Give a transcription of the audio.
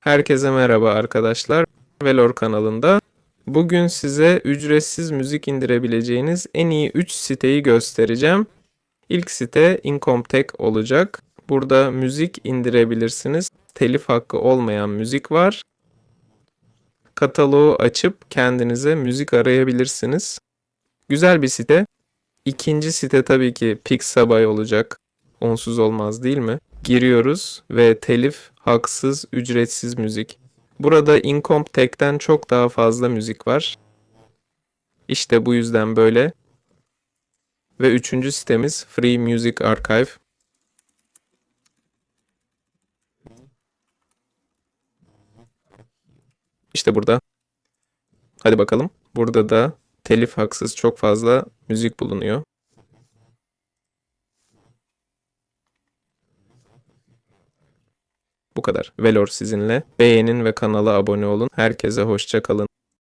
Herkese merhaba arkadaşlar. Velor kanalında. Bugün size ücretsiz müzik indirebileceğiniz en iyi 3 siteyi göstereceğim. İlk site Incomptek olacak. Burada müzik indirebilirsiniz. Telif hakkı olmayan müzik var. Kataloğu açıp kendinize müzik arayabilirsiniz. Güzel bir site. İkinci site tabii ki Pixabay olacak. Onsuz olmaz değil mi? Giriyoruz ve telif, haksız, ücretsiz müzik. Burada Incomptek'ten çok daha fazla müzik var. İşte bu yüzden böyle. Ve üçüncü sitemiz Free Music Archive. İşte burada. Hadi bakalım. Burada da telif haksız çok fazla müzik bulunuyor. Bu kadar. Velor sizinle. Beğenin ve kanala abone olun. Herkese hoşça kalın.